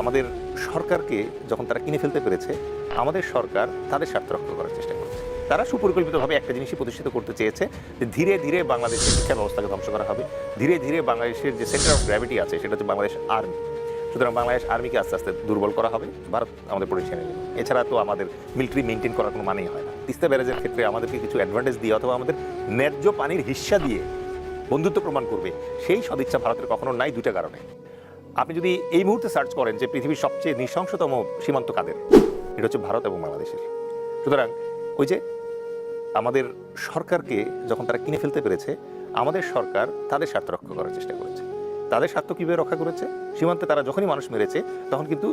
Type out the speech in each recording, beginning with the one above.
আমাদের সরকারকে যখন তারা কিনে ফেলতে পেরেছে, আমাদের সরকার তাদের স্বার্থ রক্ষা করার চেষ্টা করেছে। তারা সুপরিকল্পিতভাবে একটা জিনিসই প্রতিষ্ঠিত করতে চেয়েছে যে ধীরে ধীরে বাংলাদেশের শিক্ষা ব্যবস্থাকে ধ্বংস করা হবে। ধীরে ধীরে বাংলাদেশের যে সেন্টার অফ গ্র্যাভিটি আছে, সেটা হচ্ছে বাংলাদেশ আর্মি সুতরাং বাংলাদেশ আর্মিকে আস্তে আস্তে দুর্বল করা হবে। ভারত আমাদের পরিচয় নেবে এছাড়া তো আমাদের মিলিটারি মেনটেন করার কোনো মানেই হয় না। তিস্তা ব্যারেজের ক্ষেত্রে আমাদেরকে কিছু অ্যাডভান্টেজ দিয়ে অথবা আমাদের ন্যায্য পানির হিস্সা দিয়ে বন্ধুত্ব প্রমাণ করবে। সেই সদিচ্ছা ভারতের কখনো নাই দুটা কারণে। আপনি যদি এই মুহূর্তে সার্চ করেন যে পৃথিবীর সবচেয়ে নৃশংসতম সীমান্ত কাদের, এটা হচ্ছে ভারত এবং বাংলাদেশের। সুতরাং ওই যে আমাদের সরকারকে যখন তারা কিনে ফেলতে পেরেছে, আমাদের সরকার তাদের স্বার্থ রক্ষা করার চেষ্টা করেছে। তাদের স্বার্থ কীভাবে রক্ষা করেছে? সীমান্তে তারা যখনই মানুষ মেরেছে, তখন কিন্তু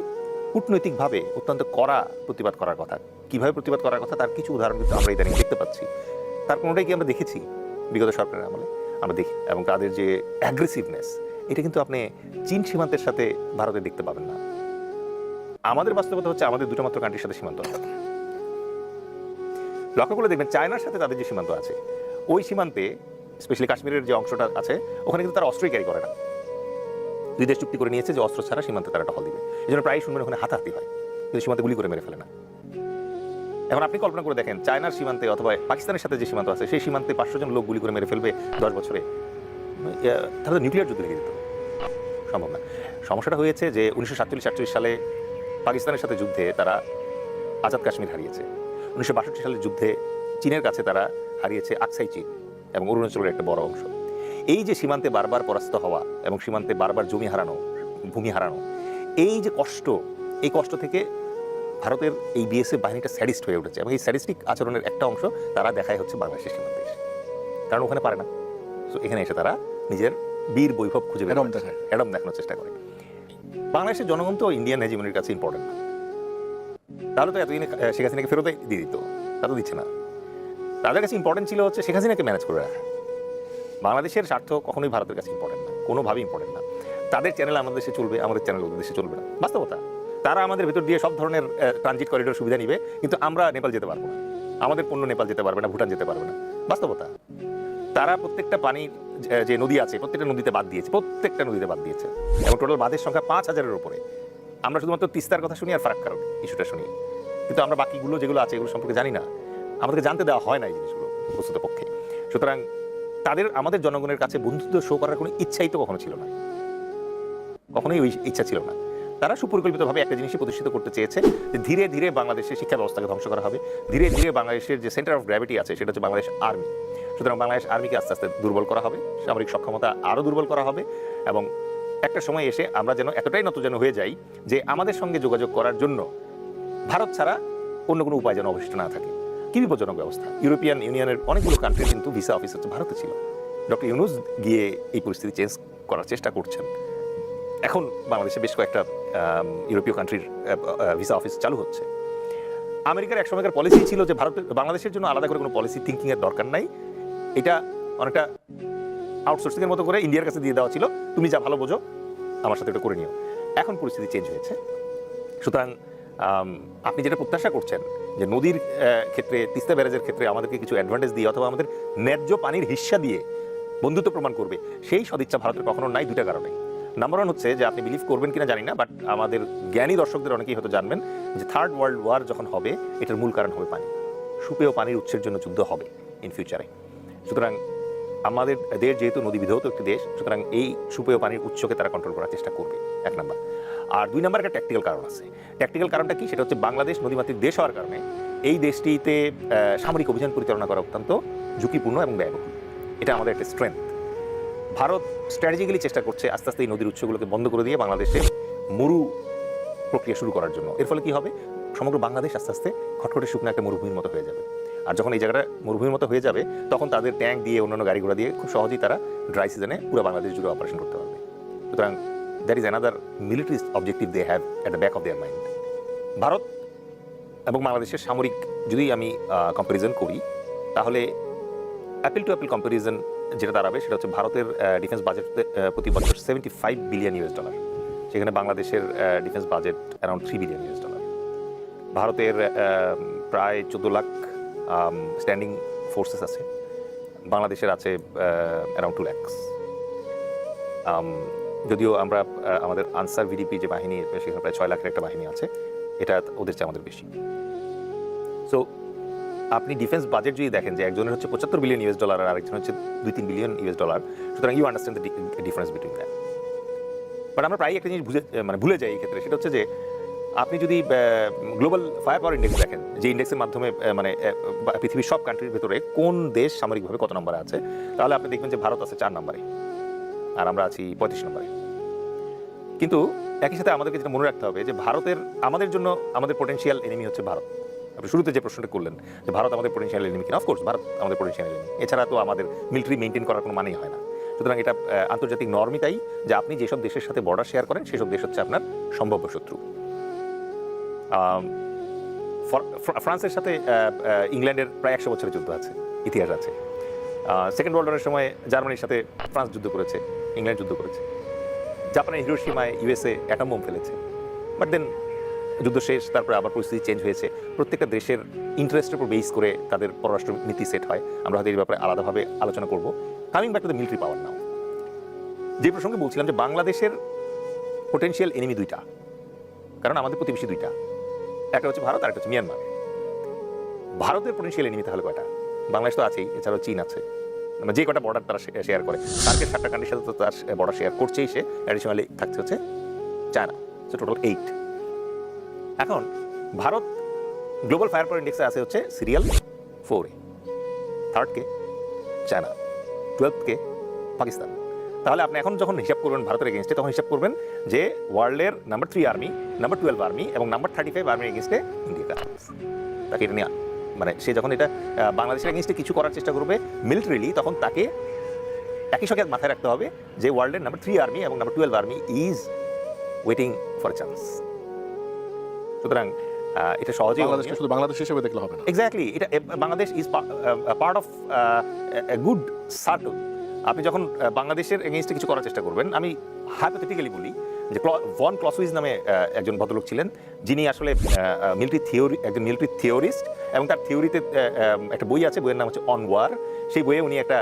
কূটনৈতিকভাবে অত্যন্ত কড়া প্রতিবাদ করার কথা। কীভাবে প্রতিবাদ করার কথা? তার কিছু উদাহরণ কিন্তু আমরা ইদানিং দেখতে পাচ্ছি। তার কোনোটাই কি আমরা দেখেছি বিগত সরকারের আমলে? আমরা দেখি এবং তাদের যে অ্যাগ্রেসিভনেস এটা কিন্তু আপনি চীন সীমান্তের সাথে ভারতে দেখতে পাবেন না। আমাদের বাস্তবতা হচ্ছে আমাদের দুটো মাত্র কান্ট্রির সাথে সীমান্ত আছে। লক্ষ্য করে দেখবেন চায়নার সাথে তাদের যে সীমান্ত আছে, ওই সীমান্তে স্পেশালি কাশ্মীরের যে অংশটা আছে, ওখানে কিন্তু তারা অস্ত্রই ক্যারি করে না। দুই দেশ চুক্তি করে নিয়েছে যে অস্ত্র ছাড়া সীমান্তে তারা টহল দিবে। এই জন্য প্রায় শুনবেন ওখানে হাতাহাতি হয়। কিন্তু সীমান্তে গুলি করে মেরে ফেলে না। এখন আপনি কল্পনা করে দেখেন, চায়নার সীমান্তে অথবা পাকিস্তানের সাথে যে সীমান্ত আছে, সেই সীমান্তে পাঁচশো জন লোক গুলি করে মেরে ফেলবে দশ বছরে। তাহলে নিউক্লিয়ার যুদ্ধ লেগে যেত। সম্ভব না। সমস্যাটা হয়েছে যে উনিশশো সাতচল্লিশ আটচল্লিশ সালে পাকিস্তানের সাথে যুদ্ধে তারা আজাদ কাশ্মীর হারিয়েছে। উনিশশো বাষট্টি সালের যুদ্ধে চীনের কাছে তারা হারিয়েছে আকসাই চীন এবং অরুণাচলের একটা বড় অংশ। এই যে সীমান্তে বারবার পরাস্ত হওয়া এবং সীমান্তে বারবার জমি হারানো, ভূমি হারানো, এই যে কষ্ট, এই কষ্ট থেকে ভারতের এই বিএসএফ বাহিনীটা স্যাডিস্ট হয়ে উঠেছে এবং এই স্যাডিস্টিক আচরণের একটা অংশ তারা দেখায় হচ্ছে বাংলাদেশের সীমান্তে কারণ ওখানে পারে না। তো এখানে এসে তারা নিজের বীর বৈভব খুঁজে বের। এরম দেখানোর চেষ্টা করে। বাংলাদেশের জনগণ তো ইন্ডিয়ান হেজিমনির কাছে ইম্পর্টেন্ট তাহলে তো এতদিনে শেখ হাসিনাকে ফেরতই দিয়ে দিত। তা তো দিচ্ছে না। তাদের কাছে ইম্পর্টেন্ট ছিল হচ্ছে শেখ হাসিনাকে ম্যানেজ করে রাখা। বাংলাদেশের স্বার্থ কখনোই ভারতের কাছে ইম্পর্টেন্ট না। কোনোভাবে ইম্পর্টেন্ট না। তাদের চ্যানেল আমাদের দেশে চলবে আমাদের চ্যানেল ওদের দেশে চলবে না। বাস্তবতা। তারা আমাদের ভেতর দিয়ে সব ধরনের ট্রানজিট করিডোর সুবিধা নিবে কিন্তু আমরা নেপাল যেতে পারব না। আমাদের পণ্য নেপাল যেতে পারবে না ভুটান যেতে পারবে না। বাস্তবতা। তারা প্রত্যেকটা পানির, যে- নদী আছে, প্রত্যেকটা নদীতে বাদ দিয়েছে, প্রত্যেকটা নদীতে বাদ দিয়েছে। এবং টোটাল বাঁধের সংখ্যা পাঁচ হাজারের উপরে। আমরা শুধুমাত্র তিস্তার কথা শুনি আর ফারাক্কার ইস্যুটা শুনি। কিন্তু আমরা বাকিগুলো যেগুলো আছে, এগুলো সম্পর্কে জানি না। আমাদেরকে জানতে দেওয়া হয় না এই জিনিসগুলো বস্তুত পক্ষে। সুতরাং তাদের, আমাদের জনগণের কাছে বন্ধুত্ব শো করার কোনো ইচ্ছাই তো কখনো ছিল না। কখনোই ওই ইচ্ছা ছিল না। তারা সুপরিকল্পিতভাবে একটা জিনিসই প্রতিষ্ঠিত করতে চেয়েছে, যে ধীরে ধীরে বাংলাদেশের শিক্ষা ব্যবস্থাকে ধ্বংস করা হবে। ধীরে ধীরে বাংলাদেশের যে সেন্টার অফ গ্র্যাভিটি আছে, সেটা হচ্ছে বাংলাদেশ আর্মি সুতরাং বাংলাদেশ আর্মিকে আস্তে আস্তে দুর্বল করা হবে, সামরিক সক্ষমতা আরও দুর্বল করা হবে এবং একটা সময় এসে আমরা যেন এতটাই নত যেন হয়ে যাই যে আমাদের সঙ্গে যোগাযোগ করার জন্য ভারত ছাড়া অন্য কোনো উপায় যেন অবশিষ্ট না থাকে। কি বিপজ্জনক ব্যবস্থা? ইউরোপিয়ান ইউনিয়নের অনেকগুলো কান্ট্রি কিন্তু ভিসা অফিস হচ্ছে ভারতে ছিল। ডক্টর ইউনুস গিয়ে এই পরিস্থিতি চেঞ্জ করার চেষ্টা করছেন। এখন বাংলাদেশে বেশ কয়েকটা ইউরোপীয় কান্ট্রির ভিসা অফিস চালু হচ্ছে। আমেরিকার এক সময়কার পলিসি ছিল যে ভারত বাংলাদেশের জন্য আলাদা করে কোনো পলিসি থিঙ্কিং এর দরকার নাই। এটা অনেকটা আউটসোর্সিং এর মতো করে ইন্ডিয়ার কাছে দিয়ে দেওয়া ছিল। তুমি যা ভালো বোঝো, আমার সাথে এটা করে নিও। এখন পরিস্থিতি চেঞ্জ হয়েছে। সুতরাং আপনি যেটা প্রত্যাশা করছেন যে নদীর ক্ষেত্রে, তিস্তা ব্যারেজের ক্ষেত্রে আমাদেরকে কিছু অ্যাডভান্টেজ দিয়ে অথবা আমাদের ন্যায্য পানির হিস্সা দিয়ে বন্ধুত্ব প্রমাণ করবে, সেই সদিচ্ছা ভারতের কখনো নাই দুটা কারণে। নাম্বার ওয়ান হচ্ছে যে আপনি বিলিভ করবেন কিনা জানি না বাট আমাদের জ্ঞানী দর্শকদের অনেকেই হয়তো জানবেন যে থার্ড ওয়ার্ল্ড ওয়ার যখন হবে, এটার মূল কারণ হবে পানি। সুপেয় পানির উৎসের জন্য যুদ্ধ হবে ইন ফিউচারে সুতরাং আমাদের দেশ যেহেতু নদী বিধৌত একটি দেশ, সুতরাং এই সুপেয় পানির উৎসকে তারা কন্ট্রোল করার চেষ্টা করবে, এক নম্বর। আর দুই নম্বর একটা ট্যাকটিক্যাল কারণ আছে। ট্যাকটিক্যাল কারণটা কি? সেটা হচ্ছে বাংলাদেশ নদীমাতৃক দেশ হওয়ার কারণে এই দেশটিতে সামরিক অভিযান পরিচালনা করা অত্যন্ত ঝুঁকিপূর্ণ এবং ব্যয়বহুল। এটা আমাদের একটা স্ট্রেংথ ভারত স্ট্র্যাটেজিক্যালি চেষ্টা করছে আস্তে আস্তে এই নদীর উৎসগুলোকে বন্ধ করে দিয়ে বাংলাদেশে মরু প্রক্রিয়া শুরু করার জন্য। এর ফলে কি হবে? সমগ্র বাংলাদেশ আস্তে আস্তে খটখটে শুকনো একটা মরুভূমির মতো হয়ে যাবে। আর যখন এই জায়গাটা মরুভূমির মতো হয়ে যাবে, তখন তাদের ট্যাঙ্ক দিয়ে অন্যান্য গাড়ি ঘোড়া দিয়ে খুব সহজেই তারা ড্রাই সিজনে পুরো বাংলাদেশ জুড়ে অপারেশন করতে পারবে। সুতরাং that is another military objective they have at the back of their mind Bharat এবং বাংলাদেশের সামরিক যদি আমি কম্প্যারিজন করি, তাহলে অ্যাপেল টু অ্যাপেল কম্প্যারিজন যেটা দাঁড়াবে সেটা হচ্ছে ভারতের ডিফেন্স বাজেট প্রতি বছর seventy five billion US dollar সেখানে বাংলাদেশের defence budget around three billion US dollar ভারতের প্রায় চোদ্দ লাখ স্ট্যান্ডিং ফোর্সেস আছে। বাংলাদেশের আছে অ্যারাউন্ড টু ল্যাক্স যদিও আমরা আমাদের আনসার ভিডিপি যে বাহিনী, সেখানে প্রায় ছয় লাখের একটা বাহিনী আছে, এটা ওদের চেয়ে আমাদের বেশি। সো আপনি ডিফেন্স বাজেট যদি দেখেন যে একজনের হচ্ছে পঁচাত্তর বিলিয়ন ইউএস ডলার আর আরেকজন হচ্ছে দুই তিন বিলিয়ন ইউএস ডলার সুতরাং you understand the difference between that but আমরা প্রায় একটা জিনিস বুঝে মানে ভুলে যাই এই ক্ষেত্রে, সেটা হচ্ছে যে আপনি যদি গ্লোবাল ফায়ার পাওয়ার ইন্ডেক্স দেখেন, যে ইন্ডেক্সের মাধ্যমে মানে পৃথিবীর সব কান্ট্রির ভেতরে কোন দেশ সামরিকভাবে কত নম্বরে আছে, তাহলে আপনি দেখবেন যে ভারত আছে চার নম্বরে, আর আমরা আছি পঁয়ত্রিশ নম্বরে। কিন্তু একই সাথে আমাদেরকে যেটা মনে রাখতে হবে, যে ভারতের, আমাদের জন্য আমাদের পোটেনশিয়াল এনিমি হচ্ছে ভারত। আপনি শুরুতে যে প্রশ্নটা করলেন, যে ভারত আমাদের পোটেনশিয়াল এনিমি কিনা অফকোর্স ভারত আমাদের পোটেনশিয়াল এনিমি এছাড়া তো আমাদের মিলিটারি মেনটেন করার কোনো মানেই হয় না। সুতরাং এটা আন্তর্জাতিক নর্মই তাই, যে আপনি যেসব দেশের সাথে বর্ডার শেয়ার করেন, সেসব দেশ হচ্ছে আপনার সম্ভাব্য শত্রু। ফ্রান্সের সাথে ইংল্যান্ডের প্রায় একশো বছরের যুদ্ধ আছে, ইতিহাস আছে। সেকেন্ড ওয়ার্ল্ড ওয়ারের সময় জার্মানির সাথে ফ্রান্স যুদ্ধ করেছে, ইংল্যান্ড যুদ্ধ করেছে। জাপানের হিরোসীমায় ইউএসএ অ্যাটম বোম ফেলেছে। বাট দেন যুদ্ধ শেষ, তারপরে আবার পরিস্থিতি চেঞ্জ হয়েছে। প্রত্যেকটা দেশের ইন্টারেস্টের উপর বেস করে তাদের পররাষ্ট্র নীতি সেট হয়। আমরা হয়তো এই ব্যাপারে আলাদাভাবে আলোচনা করব। Coming back to the military power now যে প্রসঙ্গে বলছিলাম যে বাংলাদেশের পোটেনশিয়াল এনিমি দুইটা, কারণ আমাদের প্রতিবেশী দুইটা। একটা হচ্ছে ভারত আর একটা হচ্ছে মিয়ানমার। ভারতের পোটেনশিয়াল এনিমি তাহলে কয়টা? বাংলাদেশ তো আছেই, এছাড়াও চীন আছে। মানে যে কটা বর্ডার তারা শেয়ার করে। সার্কের সাতটা কান্ট্রির সাথে তো তার বর্ডার শেয়ার করছেই সে। অ্যাডিশনালি থাকছে হচ্ছে চায়না। সো টোটাল এইট এখন, ভারত গ্লোবাল ফায়ার পাওয়ার ইন্ডেক্সে আছে হচ্ছে সিরিয়াল ফোরে থার্ড কে চায়না টুয়েলভ কে পাকিস্তান। তাহলে আপনি এখন যখন হিসাব করবেন ভারতের এগেনস্টে তখন হিসাব করবেন যে ওয়ার্ল্ডের number three army number twelve army এবং নাম্বার থার্টি ফাইভ আর্মির এগেনস্টে ইন্ডিয়া তাকে এটা নিয়ে মানে সে যখন এটা বাংলাদেশের এগেনস্টে কিছু করার চেষ্টা করবে মিলিটারিলি তখন তাকে একই সঙ্গে মাথায় রাখতে হবে যে ওয়ার্ল্ডের নাম্বার থ্রি আর্মি এবং number twelve army is waiting for chance সুতরাং এটা সহজেই বাংলাদেশকে শুধু বাংলাদেশ হিসেবে দেখলে হবে না। এক্স্যাক্টলি এটা Bangladesh is part of good certain আপনি যখন বাংলাদেশের এগেনস্টে কিছু করার চেষ্টা করবেন, আমি হাইপোথেটিক্যালি বলি যে ভন ক্লসুইজ নামে একজন ভদ্রলোক ছিলেন, যিনি আসলে মিলিটারি থিওরি একজন মিলিটারি থিওরিস্ট এবং তার থিওরিতে একটা বই আছে, বইয়ের নাম হচ্ছে অন ওয়ার সেই বইয়ে উনি একটা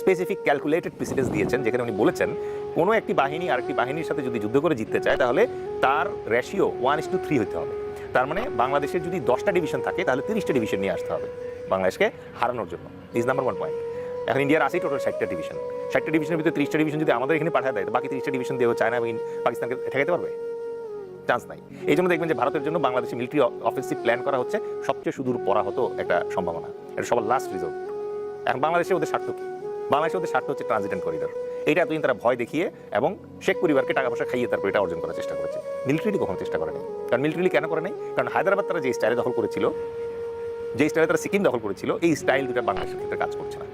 স্পেসিফিক ক্যালকুলেটেড প্রেসিডেন্স দিয়েছেন, যেখানে উনি বলেছেন, কোনো একটি বাহিনী আরেকটি বাহিনীর সাথে যদি যুদ্ধ করে জিততে চায়, তাহলে তার ratio one is two three হতে হবে। তার মানে বাংলাদেশের যদি দশটা ডিভিশন থাকে, তাহলে তিরিশটা ডিভিশন নিয়ে আসতে হবে বাংলাদেশকে হারানোর জন্য। ইজ নাম্বার ওয়ান পয়েন্ট এখন ইন্ডিয়ার আছেই টোটাল ষাটটা ডিভিশন ষাটটা ডিভিশনের ভিতরে তিরিশটা ডিভিশন যদি আমাদের এখানে পাঠায় দেয় বাকি তিরিশটা ডিভিশন ও চায়না এবং পাকিস্তানকে ঠেকাইতে পারবে? চান্স নাই। এই জন্য দেখবেন যে ভারতের জন্য বাংলাদেশে মিলিটারি অফেন্সিভ প্ল্যান করা হচ্ছে। সবচেয়ে সুদূর পরা হতো একটা সম্ভাবনা। এটা সবার লাস্ট রিজল্ট এখন বাংলাদেশে ওদের স্বার্থ কি? বাংলাদেশে ওদের স্বার্থ হচ্ছে ট্রানজিটেন্ট করিডর এইটা এতদিন তারা ভয় দেখিয়ে এবং শেখ পরিবারকে টাকা পয়সা খাইয়ে তারপর এটা অর্জন করার চেষ্টা করেছে। মিলিটারি কখনো চেষ্টা করেনি। কারণ মিলিটারি কেন করে নাই? কারণ হায়দ্রাবাদ তারা যে স্টাইলে দখল করেছিল, যে স্টাইলে তারা সিকিম দখল করেছিল, এই স্টাইল দুটা বাংলাদেশের ক্ষেত্রে কাজ করছে না।